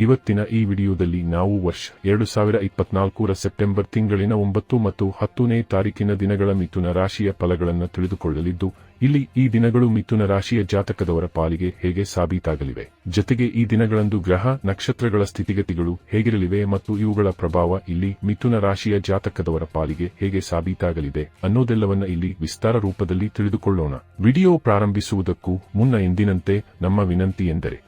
ಇವತ್ತಿನ ಈ ವಿಡಿಯೋದಲ್ಲಿ ನಾವು ವರ್ಷ ಎರಡು ಸಾವಿರ ಇಪ್ಪತ್ನಾಲ್ಕರ ಸೆಪ್ಟೆಂಬರ್ ತಿಂಗಳಿನ ಒಂಬತ್ತು ಮತ್ತು ಹತ್ತನೇ ತಾರೀಕಿನ ದಿನಗಳ ಮಿಥುನ ರಾಶಿಯ ಫಲಗಳನ್ನು ತಿಳಿದುಕೊಳ್ಳಲಿದ್ದು, ಇಲ್ಲಿ ಈ ದಿನಗಳು ಮಿಥುನ ರಾಶಿಯ ಜಾತಕದವರ ಪಾಲಿಗೆ ಹೇಗೆ ಸಾಬೀತಾಗಲಿವೆ. ಜೊತೆಗೆ ಈ ದಿನಗಳಂದು ಗ್ರಹ, ನಕ್ಷತ್ರಗಳ ಸ್ಥಿತಿಗತಿಗಳು ಹೇಗಿರಲಿವೆ ಮತ್ತು ಇವುಗಳ ಪ್ರಭಾವ ಇಲ್ಲಿ ಮಿಥುನ ರಾಶಿಯ ಜಾತಕದವರ ಪಾಲಿಗೆ ಹೇಗೆ ಸಾಬೀತಾಗಲಿದೆ ಅನ್ನೋದೆಲ್ಲವನ್ನ ಇಲ್ಲಿ ವಿಸ್ತಾರ ರೂಪದಲ್ಲಿ ತಿಳಿದುಕೊಳ್ಳೋಣ. ವಿಡಿಯೋ ಪ್ರಾರಂಭಿಸುವುದಕ್ಕೂ ಮುನ್ನ ಎಂದಿನಂತೆ ನಮ್ಮ ವಿನಂತಿ ಎಂದರೆ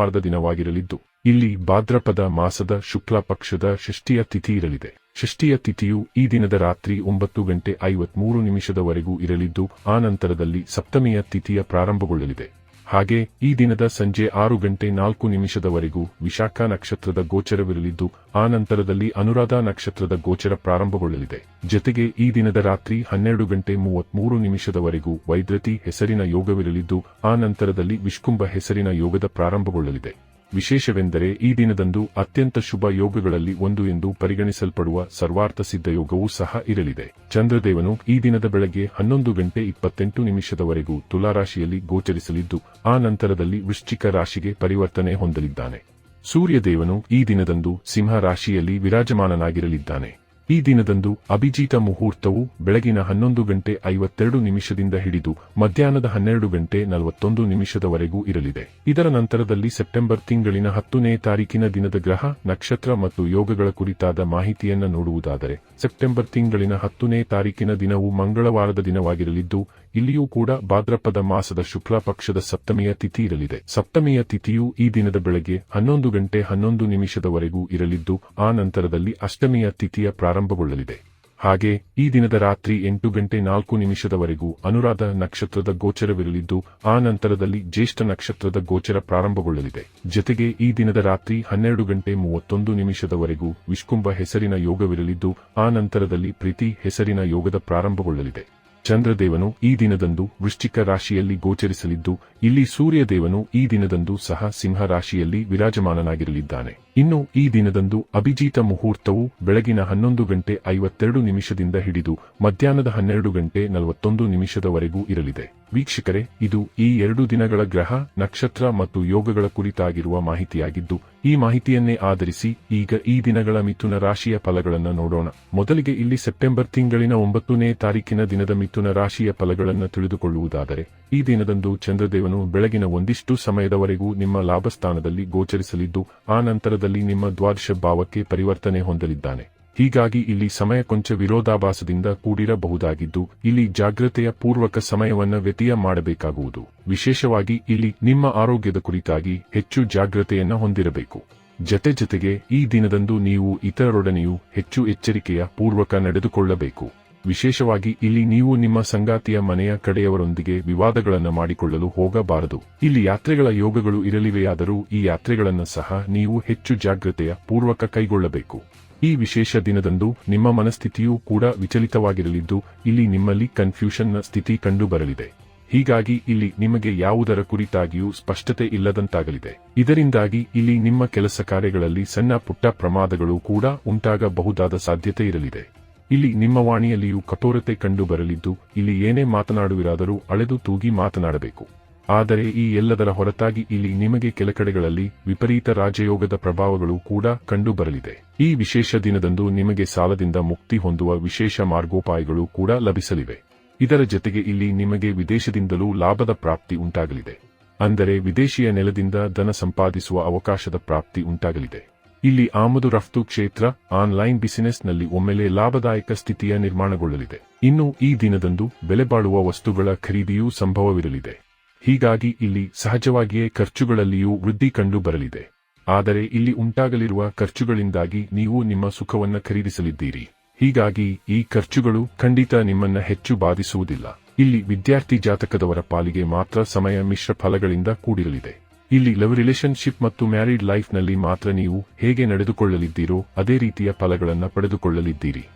ಸೋಮವಾರದ ದಿನವಾಗಿರಲಿದ್ದು, ಇಲ್ಲಿ ಭಾದ್ರಪದ ಮಾಸದ ಶುಕ್ಲ ಪಕ್ಷದ ಷಷ್ಠಿಯ ತಿಥಿ ಇರಲಿದೆ. ಷಷ್ಠಿಯ ತಿಥಿಯು ಈ ದಿನದ ರಾತ್ರಿ ಒಂಬತ್ತು ಗಂಟೆ ಐವತ್ಮೂರು ನಿಮಿಷದವರೆಗೂ ಇರಲಿದ್ದು, ಆ ನಂತರದಲ್ಲಿ ಸಪ್ತಮಿಯ ತಿಥಿಯ ಪ್ರಾರಂಭಗೊಳ್ಳಲಿದೆ. ಹಾಗೆ ಈ ದಿನದ ಸಂಜೆ ಆರು ಗಂಟೆ ನಾಲ್ಕು ನಿಮಿಷದವರೆಗೂ ವಿಶಾಖ ನಕ್ಷತ್ರದ ಗೋಚರವಿರಲಿದ್ದು, ಆ ನಂತರದಲ್ಲಿ ಅನುರಾಧ ನಕ್ಷತ್ರದ ಗೋಚರ ಪ್ರಾರಂಭಗೊಳ್ಳಲಿದೆ. ಜೊತೆಗೆ ಈ ದಿನದ ರಾತ್ರಿ ಹನ್ನೆರಡು ಗಂಟೆ ಮೂವತ್ಮೂರು ನಿಮಿಷದವರೆಗೂ ವೈದ್ರತಿ ಹೆಸರಿನ ಯೋಗವಿರಲಿದ್ದು, ಆ ನಂತರದಲ್ಲಿ ವಿಷ್ಕುಂಭ ಹೆಸರಿನ ಯೋಗದ ಪ್ರಾರಂಭಗೊಳ್ಳಲಿದೆ. ವಿಶೇಷವೆಂದರೆ ಈ ದಿನದಂದು ಅತ್ಯಂತ ಶುಭ ಯೋಗಗಳಲ್ಲಿ ಒಂದು ಎಂದು ಪರಿಗಣಿಸಲ್ಪಡುವ ಸರ್ವಾರ್ಥ ಸಿದ್ಧ ಯೋಗವೂ ಸಹ ಇರಲಿದೆ. ಚಂದ್ರದೇವನು ಈ ದಿನದ ಬೆಳಗ್ಗೆ ಹನ್ನೊಂದು ಗಂಟೆ ಇಪ್ಪತ್ತೆಂಟು ನಿಮಿಷದವರೆಗೂ ತುಲಾರಾಶಿಯಲ್ಲಿ ಗೋಚರಿಸಲಿದ್ದು, ಆ ನಂತರದಲ್ಲಿ ವೃಶ್ಚಿಕ ರಾಶಿಗೆ ಪರಿವರ್ತನೆ ಹೊಂದಲಿದ್ದಾನೆ. ಸೂರ್ಯದೇವನು ಈ ದಿನದಂದು ಸಿಂಹ ರಾಶಿಯಲ್ಲಿ ವಿರಾಜಮಾನನಾಗಿರಲಿದ್ದಾನೆ. ಈ ದಿನದಂದು ಅಭಿಜಿತ ಮುಹೂರ್ತವು ಬೆಳಗಿನ ಹನ್ನೊಂದು ಗಂಟೆ ಐವತ್ತೆರಡು ನಿಮಿಷದಿಂದ ಹಿಡಿದು ಮಧ್ಯಾಹ್ನದ ಹನ್ನೆರಡು ಗಂಟೆ ನಲವತ್ತೊಂದು ನಿಮಿಷದವರೆಗೂ ಇರಲಿದೆ. ಇದರ ನಂತರದಲ್ಲಿ ಸೆಪ್ಟೆಂಬರ್ ತಿಂಗಳಿನ ಹತ್ತನೇ ತಾರೀಕಿನ ದಿನದ ಗ್ರಹ, ನಕ್ಷತ್ರ ಮತ್ತು ಯೋಗಗಳ ಕುರಿತಾದ ಮಾಹಿತಿಯನ್ನು ನೋಡುವುದಾದರೆ, ಸೆಪ್ಟೆಂಬರ್ ತಿಂಗಳಿನ ಹತ್ತನೇ ತಾರೀಕಿನ ದಿನವು ಮಂಗಳವಾರದ ದಿನವಾಗಿರಲಿದ್ದು ಇಲ್ಲಿಯೂ ಕೂಡ ಭಾದ್ರಪದ ಮಾಸದ ಶುಕ್ಲ ಪಕ್ಷದ ಸಪ್ತಮಿಯ ತಿಥಿ ಇರಲಿದೆ. ಸಪ್ತಮಿಯ ತಿಥಿಯು ಈ ದಿನದ ಬೆಳಗ್ಗೆ ಹನ್ನೊಂದು ಗಂಟೆ ಹನ್ನೊಂದು ನಿಮಿಷದವರೆಗೂ ಇರಲಿದ್ದು, ಆ ನಂತರದಲ್ಲಿ ಅಷ್ಟಮಿಯ ತಿಥಿಯ ಪ್ರಾರಂಭಗೊಳ್ಳಲಿದೆ. ಹಾಗೆ ಈ ದಿನದ ರಾತ್ರಿ ಎಂಟು ಗಂಟೆ ನಾಲ್ಕು ನಿಮಿಷದವರೆಗೂ ಅನುರಾಧ ನಕ್ಷತ್ರದ ಗೋಚರವಿರಲಿದ್ದು, ಆ ನಂತರದಲ್ಲಿ ಜ್ಯೇಷ್ಠ ನಕ್ಷತ್ರದ ಗೋಚರ ಪ್ರಾರಂಭಗೊಳ್ಳಲಿದೆ. ಜೊತೆಗೆ ಈ ದಿನದ ರಾತ್ರಿ ಹನ್ನೆರಡು ಗಂಟೆ ಮೂವತ್ತೊಂದು ನಿಮಿಷದವರೆಗೂ ವಿಷ್ಕುಂಭ ಹೆಸರಿನ ಯೋಗವಿರಲಿದ್ದು, ಆ ನಂತರದಲ್ಲಿ ಪ್ರೀತಿ ಹೆಸರಿನ ಯೋಗದ ಪ್ರಾರಂಭಗೊಳ್ಳಲಿದೆ. ಚಂದ್ರದೇವನು ಈ ದಿನದಂದು ವೃಶ್ಚಿಕ ರಾಶಿಯಲ್ಲಿ ಗೋಚರಿಸಲಿದ್ದು ಇಲ್ಲಿ ಸೂರ್ಯದೇವನು ಈ ದಿನದಂದು ಸಹ ಸಿಂಹ ರಾಶಿಯಲ್ಲಿ ವಿರಾಜಮಾನನಾಗಿರಲಿದ್ದಾನೆ. ಇನ್ನು ಈ ದಿನದಂದು ಅಭಿಜಿತ ಮುಹೂರ್ತವು ಬೆಳಗಿನ ಹನ್ನೊಂದು ಗಂಟೆ ಐವತ್ತೆರಡು ನಿಮಿಷದಿಂದ ಹಿಡಿದು ಮಧ್ಯಾಹ್ನದ ಹನ್ನೆರಡು ಗಂಟೆ ನಲವತ್ತೊಂದು ನಿಮಿಷದವರೆಗೂ ಇರಲಿದೆ. ವೀಕ್ಷಕರೇ, ಇದು ಈ ಎರಡು ದಿನಗಳ ಗ್ರಹ, ನಕ್ಷತ್ರ ಮತ್ತು ಯೋಗಗಳ ಕುರಿತಾಗಿರುವ ಮಾಹಿತಿಯಾಗಿದ್ದು, ಈ ಮಾಹಿತಿಯನ್ನೇ ಆಧರಿಸಿ ಈಗ ಈ ದಿನಗಳ ಮಿಥುನ ರಾಶಿಯ ಫಲಗಳನ್ನು ನೋಡೋಣ. ಮೊದಲಿಗೆ ಇಲ್ಲಿ ಸೆಪ್ಟೆಂಬರ್ ತಿಂಗಳಿನ ಒಂಬತ್ತನೇ ತಾರೀಕಿನ ದಿನದ ಮಿಥುನ ರಾಶಿಯ ಫಲಗಳನ್ನು ತಿಳಿದುಕೊಳ್ಳುವುದಾದರೆ, ಈ ದಿನದಂದು ಚಂದ್ರದೇವನು ಬೆಳಗಿನ ಒಂದಿಷ್ಟು ಸಮಯದವರೆಗೂ ನಿಮ್ಮ ಲಾಭಸ್ಥಾನದಲ್ಲಿ ಗೋಚರಿಸಲಿದ್ದು, ಆ ನಿಮ್ಮ ದ್ವಾದಶ ಭಾವಕ್ಕೆ ಪರಿವರ್ತನೆ ಹೊಂದಲಿದ್ದಾನೆ. ಹೀಗಾಗಿ ಇಲ್ಲಿ ಸಮಯ ಕೊಂಚ ವಿರೋಧಾಭಾಸದಿಂದ ಕೂಡಿರಬಹುದಾಗಿದ್ದು, ಇಲ್ಲಿ ಜಾಗ್ರತೆಯ ಪೂರ್ವಕ ಸಮಯವನ್ನು ವ್ಯತಿಯ ಮಾಡಬೇಕಾಗುವುದು. ವಿಶೇಷವಾಗಿ ಇಲ್ಲಿ ನಿಮ್ಮ ಆರೋಗ್ಯದ ಕುರಿತಾಗಿ ಹೆಚ್ಚು ಜಾಗ್ರತೆಯನ್ನು ಹೊಂದಿರಬೇಕು. ಜತೆ ಜತೆಗೆ ಈ ದಿನದಂದು ನೀವು ಇತರರೊಡನೆಯೂ ಹೆಚ್ಚು ಎಚ್ಚರಿಕೆಯ ಪೂರ್ವಕ ನಡೆದುಕೊಳ್ಳಬೇಕು. ವಿಶೇಷವಾಗಿ ಇಲ್ಲಿ ನೀವು ನಿಮ್ಮ ಸಂಗಾತಿಯ ಮನೆಯ ಕಡೆಯವರೊಂದಿಗೆ ವಿವಾದಗಳನ್ನು ಮಾಡಿಕೊಳ್ಳಲು ಹೋಗಬಾರದು. ಇಲ್ಲಿ ಯಾತ್ರೆಗಳ ಯೋಗಗಳು ಇರಲಿವೆಯಾದರೂ ಈ ಯಾತ್ರೆಗಳನ್ನು ಸಹ ನೀವು ಹೆಚ್ಚು ಜಾಗ್ರತೆಯ ಪೂರ್ವಕ ಕೈಗೊಳ್ಳಬೇಕು. ಈ ವಿಶೇಷ ದಿನದಂದು ನಿಮ್ಮ ಮನಸ್ಥಿತಿಯೂ ಕೂಡ ವಿಚಲಿತವಾಗಿರಲಿದ್ದು, ಇಲ್ಲಿ ನಿಮ್ಮಲ್ಲಿ ಕನ್ಫ್ಯೂಷನ್ನ ಸ್ಥಿತಿ ಕಂಡುಬರಲಿದೆ. ಹೀಗಾಗಿ ಇಲ್ಲಿ ನಿಮಗೆ ಯಾವುದರ ಕುರಿತಾಗಿಯೂ ಸ್ಪಷ್ಟತೆ ಇಲ್ಲದಂತಾಗಲಿದೆ. ಇದರಿಂದಾಗಿ ಇಲ್ಲಿ ನಿಮ್ಮ ಕೆಲಸ ಕಾರ್ಯಗಳಲ್ಲಿ ಸಣ್ಣ ಪುಟ್ಟ ಪ್ರಮಾದಗಳು ಕೂಡ ಉಂಟಾಗಬಹುದಾದ ಸಾಧ್ಯತೆ ಇರಲಿದೆ. ಇಲ್ಲಿ ನಿಮ್ಮ ವಾಣಿಯಲ್ಲಿಯೂ ಕಠೋರತೆ ಕಂಡುಬರಲಿದ್ದು ಇಲ್ಲಿ ಏನೇ ಮಾತನಾಡುವಿರಾದರೂ ಅಳೆದು ತೂಗಿ ಮಾತನಾಡಬೇಕು. ಆದರೆ ಈ ಎಲ್ಲದರ ಹೊರತಾಗಿ ಇಲ್ಲಿ ನಿಮಗೆ ಕೆಲ ಕಡೆಗಳಲ್ಲಿ ವಿಪರೀತ ರಾಜಯೋಗದ ಪ್ರಭಾವಗಳು ಕೂಡ ಕಂಡುಬರಲಿದೆ ಈ ವಿಶೇಷ ದಿನದಂದು ನಿಮಗೆ ಸಾಲದಿಂದ ಮುಕ್ತಿ ಹೊಂದುವ ವಿಶೇಷ ಮಾರ್ಗೋಪಾಯಗಳು ಕೂಡ ಲಭಿಸಲಿವೆ. ಇದರ ಜೊತೆಗೆ ಇಲ್ಲಿ ನಿಮಗೆ ವಿದೇಶದಿಂದಲೂ ಲಾಭದ ಪ್ರಾಪ್ತಿ ಉಂಟಾಗಲಿದೆ. ಅಂದರೆ ವಿದೇಶಿಯ ನೆಲದಿಂದ ಧನ ಸಂಪಾದಿಸುವ ಅವಕಾಶದ ಪ್ರಾಪ್ತಿ ಉಂಟಾಗಲಿದೆ. ಇಲ್ಲಿ ಆಮದು ರಫ್ತು ಕ್ಷೇತ್ರ, ಆನ್ಲೈನ್ ಬಿಸಿನೆಸ್ನಲ್ಲಿ ಒಮ್ಮೆಲೆ ಲಾಭದಾಯಕ ಸ್ಥಿತಿಯ ನಿರ್ಮಾಣಗೊಳ್ಳಲಿದೆ. ಇನ್ನು ಈ ದಿನದಂದು ಬೆಲೆಬಾಳುವ ವಸ್ತುಗಳ ಖರೀದಿಯೂ ಸಂಭವವಿರಲಿದೆ. ಹೀಗಾಗಿ ಇಲ್ಲಿ ಸಹಜವಾಗಿಯೇ ಖರ್ಚುಗಳಲ್ಲಿಯೂ ವೃದ್ಧಿ ಕಂಡು ಬರಲಿದೆ ಆದರೆ ಇಲ್ಲಿ ಉಂಟಾಗಲಿರುವ ಖರ್ಚುಗಳಿಂದಾಗಿ ನೀವು ನಿಮ್ಮ ಸುಖವನ್ನ ಖರೀದಿಸಲಿದ್ದೀರಿ. ಹೀಗಾಗಿ ಈ ಖರ್ಚುಗಳು ಖಂಡಿತ ನಿಮ್ಮನ್ನ ಹೆಚ್ಚು ಬಾಧಿಸುವುದಿಲ್ಲ. ಇಲ್ಲಿ ವಿದ್ಯಾರ್ಥಿ ಜಾತಕದವರ ಪಾಲಿಗೆ ಮಾತ್ರ ಸಮಯ ಮಿಶ್ರ ಫಲಗಳಿಂದ ಕೂಡಿರಲಿದೆ. ಇಲ್ಲಿ ಲವ್ ರಿಲೇಶನ್ಶಿಪ್ ಮತ್ತು ಮ್ಯಾರಿಡ್ ಲೈಫ್ನಲ್ಲಿ ಮಾತ್ರ ನೀವು ಹೇಗೆ ನಡೆದುಕೊಳ್ಳಲಿದ್ದೀರೋ ಅದೇ ರೀತಿಯ ಫಲಗಳನ್ನು ಪಡೆದುಕೊಳ್ಳಲಿದ್ದೀರಿ.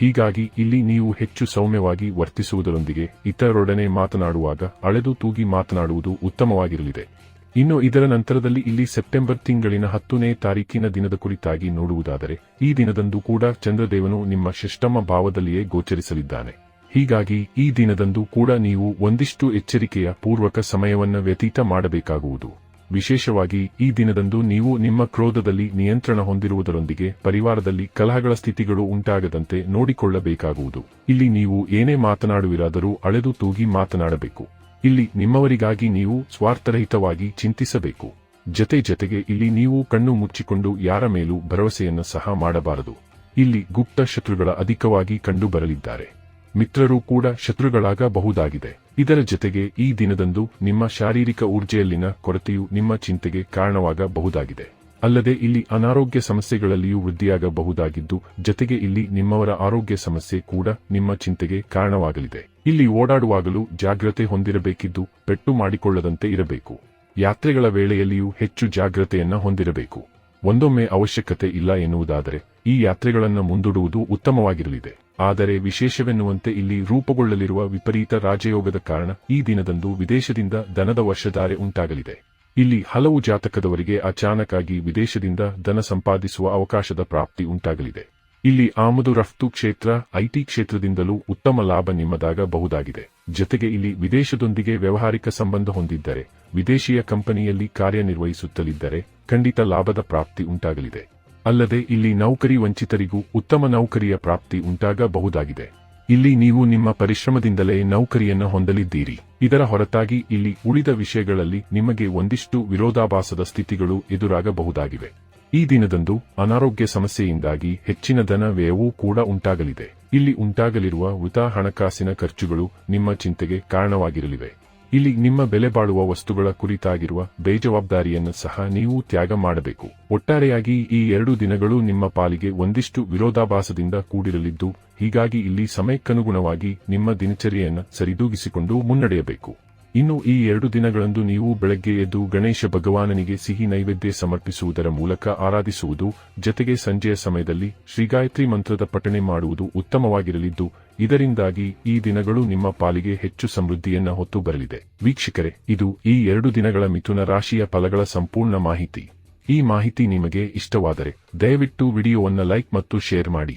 ಹೀಗಾಗಿ ಇಲ್ಲಿ ನೀವು ಹೆಚ್ಚು ಸೌಮ್ಯವಾಗಿ ವರ್ತಿಸುವುದರೊಂದಿಗೆ ಇತರರೊಡನೆ ಮಾತನಾಡುವಾಗ ಅಳೆದು ತೂಗಿ ಮಾತನಾಡುವುದು ಉತ್ತಮವಾಗಿರಲಿದೆ. ಇನ್ನು ಇದರ ನಂತರದಲ್ಲಿ ಇಲ್ಲಿ ಸೆಪ್ಟೆಂಬರ್ ತಿಂಗಳಿನ ಹತ್ತನೇ ತಾರೀಕಿನ ದಿನದ ಕುರಿತಾಗಿ ನೋಡುವುದಾದರೆ, ಈ ದಿನದಂದು ಕೂಡ ಚಂದ್ರದೇವನು ನಿಮ್ಮ ಶಿಷ್ಟಮ ಭಾವದಲ್ಲಿಯೇ ಗೋಚರಿಸಲಿದ್ದಾನೆ. ಹೀಗಾಗಿ ಈ ದಿನದಂದು ಕೂಡ ನೀವು ಒಂದಿಷ್ಟು ಎಚ್ಚರಿಕೆಯ ಪೂರ್ವಕ ಸಮಯವನ್ನು ವ್ಯತೀತ ಮಾಡಬೇಕಾಗುವುದು. ವಿಶೇಷವಾಗಿ ಈ ದಿನದಂದು ನೀವು ನಿಮ್ಮ ಕ್ರೋಧದಲ್ಲಿ ನಿಯಂತ್ರಣ ಹೊಂದಿರುವುದರೊಂದಿಗೆ ಪರಿವಾರದಲ್ಲಿ ಕಲಹಗಳ ಸ್ಥಿತಿಗಳು ಉಂಟಾಗದಂತೆ ನೋಡಿಕೊಳ್ಳಬೇಕಾಗುವುದು. ಇಲ್ಲಿ ನೀವು ಏನೇ ಮಾತನಾಡುವಿರಾದರೂ ಅಳೆದು ತೂಗಿ ಮಾತನಾಡಬೇಕು. ಇಲ್ಲಿ ನಿಮ್ಮವರಿಗಾಗಿ ನೀವು ಸ್ವಾರ್ಥರಹಿತವಾಗಿ ಚಿಂತಿಸಬೇಕು. ಜತೆ ಜತೆಗೆ ಇಲ್ಲಿ ನೀವು ಕಣ್ಣು ಮುಚ್ಚಿಕೊಂಡು ಯಾರ ಮೇಲೂ ಭರವಸೆಯನ್ನು ಸಹ ಮಾಡಬಾರದು. ಇಲ್ಲಿ ಗುಪ್ತ ಶತ್ರುಗಳ ಅಧಿಕವಾಗಿ ಕಂಡುಬರಲಿದ್ದಾರೆ. ಮಿತ್ರರು ಕೂಡ ಶತ್ರುಗಳಾಗಬಹುದಾಗಿದೆ. ಇದರ ಜತೆಗೆ ಈ ದಿನದಂದು ನಿಮ್ಮ ಶಾರೀರಿಕ ಊರ್ಜೆಯಲ್ಲಿನ ಕೊರತೆಯು ನಿಮ್ಮ ಚಿಂತೆಗೆ ಕಾರಣವಾಗಬಹುದಾಗಿದೆ. ಅಲ್ಲದೆ ಇಲ್ಲಿ ಅನಾರೋಗ್ಯ ಸಮಸ್ಯೆಗಳಲ್ಲಿಯೂ ವೃದ್ಧಿಯಾಗಬಹುದಾಗಿದ್ದು, ಜತೆಗೆ ಇಲ್ಲಿ ನಿಮ್ಮವರ ಆರೋಗ್ಯ ಸಮಸ್ಯೆ ಕೂಡ ನಿಮ್ಮ ಚಿಂತೆಗೆ ಕಾರಣವಾಗಲಿದೆ. ಇಲ್ಲಿ ಓಡಾಡುವಾಗಲೂ ಜಾಗ್ರತೆ ಹೊಂದಿರಬೇಕಿದ್ದು, ಪೆಟ್ಟು ಮಾಡಿಕೊಳ್ಳದಂತೆ ಇರಬೇಕು. ಯಾತ್ರೆಗಳ ವೇಳೆಯಲ್ಲಿಯೂ ಹೆಚ್ಚು ಜಾಗ್ರತೆಯನ್ನ ಹೊಂದಿರಬೇಕು. ಒಂದೊಮ್ಮೆ ಅವಶ್ಯಕತೆ ಇಲ್ಲ ಎನ್ನುವುದಾದರೆ, ಈ ಯಾತ್ರೆಗಳನ್ನು ಮುಂದೂಡುವುದು ಉತ್ತಮವಾಗಿರಲಿದೆ. ಆದರೆ ವಿಶೇಷವೆನ್ನುವಂತೆ ಇಲ್ಲಿ ರೂಪುಗೊಳ್ಳಲಿರುವ ವಿಪರೀತ ರಾಜಯೋಗದ ಕಾರಣ ಈ ದಿನದಂದು ವಿದೇಶದಿಂದ ಧನದ ವರ್ಷಧಾರೆ ಉಂಟಾಗಲಿದೆ. ಇಲ್ಲಿ ಹಲವು ಜಾತಕದವರಿಗೆ ಅಚಾನಕ್ಕಾಗಿ ವಿದೇಶದಿಂದ ಧನ ಸಂಪಾದಿಸುವ ಅವಕಾಶದ ಪ್ರಾಪ್ತಿ ಉಂಟಾಗಲಿದೆ. ಇಲ್ಲಿ ಆಮದು ರಫ್ತು ಕ್ಷೇತ್ರ, ಐಟಿ ಕ್ಷೇತ್ರದಿಂದಲೂ ಉತ್ತಮ ಲಾಭ ನಿಮ್ಮದಾಗಬಹುದಾಗಿದೆ. ಜತೆಗೆ ಇಲ್ಲಿ ವಿದೇಶದೊಂದಿಗೆ ವ್ಯವಹಾರಿಕ ಸಂಬಂಧ ಹೊಂದಿದ್ದರೆ, ವಿದೇಶಿಯ ಕಂಪನಿಯಲ್ಲಿ ಕಾರ್ಯನಿರ್ವಹಿಸುತ್ತಲಿದ್ದರೆ ಖಂಡಿತ ಲಾಭದ ಪ್ರಾಪ್ತಿ ಉಂಟಾಗಲಿದೆ. ಅಲ್ಲದೆ ಇಲ್ಲಿ ನೌಕರಿ ವಂಚಿತರಿಗೂ ಉತ್ತಮ ನೌಕರಿಯ ಪ್ರಾಪ್ತಿ ಉಂಟಾಗಬಹುದಾಗಿದೆ. ಇಲ್ಲಿ ನೀವು ನಿಮ್ಮ ಪರಿಶ್ರಮದಿಂದಲೇ ನೌಕರಿಯನ್ನು ಹೊಂದಲಿದ್ದೀರಿ. ಇದರ ಹೊರತಾಗಿ ಇಲ್ಲಿ ಉಳಿದ ವಿಷಯಗಳಲ್ಲಿ ನಿಮಗೆ ಒಂದಿಷ್ಟು ವಿರೋಧಾಭಾಸದ ಸ್ಥಿತಿಗಳು ಎದುರಾಗಬಹುದಾಗಿವೆ. ಈ ದಿನದಂದು ಅನಾರೋಗ್ಯ ಸಮಸ್ಯೆಯಿಂದಾಗಿ ಹೆಚ್ಚಿನ ಧನ ವ್ಯಯವೂ ಕೂಡ ಉಂಟಾಗಲಿದೆ. ಇಲ್ಲಿ ಉಂಟಾಗಲಿರುವ ಉತಾ ಹಣಕಾಸಿನ ಖರ್ಚುಗಳು ನಿಮ್ಮ ಚಿಂತೆಗೆ ಕಾರಣವಾಗಿರಲಿವೆ. ಇಲ್ಲಿ ನಿಮ್ಮ ಬೆಲೆ ಬಾಳುವ ವಸ್ತುಗಳ ಕುರಿತಾಗಿರುವ ಬೇಜವಾಬ್ದಾರಿಯನ್ನು ಸಹ ನೀವು ತ್ಯಾಗ ಮಾಡಬೇಕು. ಒಟ್ಟಾರೆಯಾಗಿ ಈ ಎರಡು ದಿನಗಳು ನಿಮ್ಮ ಪಾಲಿಗೆ ಒಂದಿಷ್ಟು ವಿರೋಧಾಭಾಸದಿಂದ ಕೂಡಿರಲಿದ್ದು, ಹೀಗಾಗಿ ಇಲ್ಲಿ ಸಮಯಕ್ಕನುಗುಣವಾಗಿ ನಿಮ್ಮ ದಿನಚರಿಯನ್ನು ಸರಿದೂಗಿಸಿಕೊಂಡು ಮುನ್ನಡೆಯಬೇಕು. ಇನ್ನು ಈ ಎರಡು ದಿನಗಳಂದು ನೀವು ಬೆಳಗ್ಗೆ ಎದ್ದು ಗಣೇಶ ಭಗವಾನನಿಗೆ ಸಿಹಿ ನೈವೇದ್ಯ ಸಮರ್ಪಿಸುವುದರ ಮೂಲಕ ಆರಾಧಿಸುವುದು, ಜತೆಗೆ ಸಂಜೆಯ ಸಮಯದಲ್ಲಿ ಶ್ರೀಗಾಯತ್ರಿ ಮಂತ್ರದ ಪಠಣೆ ಮಾಡುವುದು ಉತ್ತಮವಾಗಿರಲಿದ್ದು, ಇದರಿಂದಾಗಿ ಈ ದಿನಗಳು ನಿಮ್ಮ ಪಾಲಿಗೆ ಹೆಚ್ಚು ಸಮೃದ್ಧಿಯನ್ನ ಹೊತ್ತು ಬರಲಿದೆ ವೀಕ್ಷಕರೇ, ಇದು ಈ ಎರಡು ದಿನಗಳ ಮಿಥುನ ರಾಶಿಯ ಫಲಗಳ ಸಂಪೂರ್ಣ ಮಾಹಿತಿ. ಈ ಮಾಹಿತಿ ನಿಮಗೆ ಇಷ್ಟವಾದರೆ ದಯವಿಟ್ಟು ವಿಡಿಯೋವನ್ನು ಲೈಕ್ ಮತ್ತು ಶೇರ್ ಮಾಡಿ.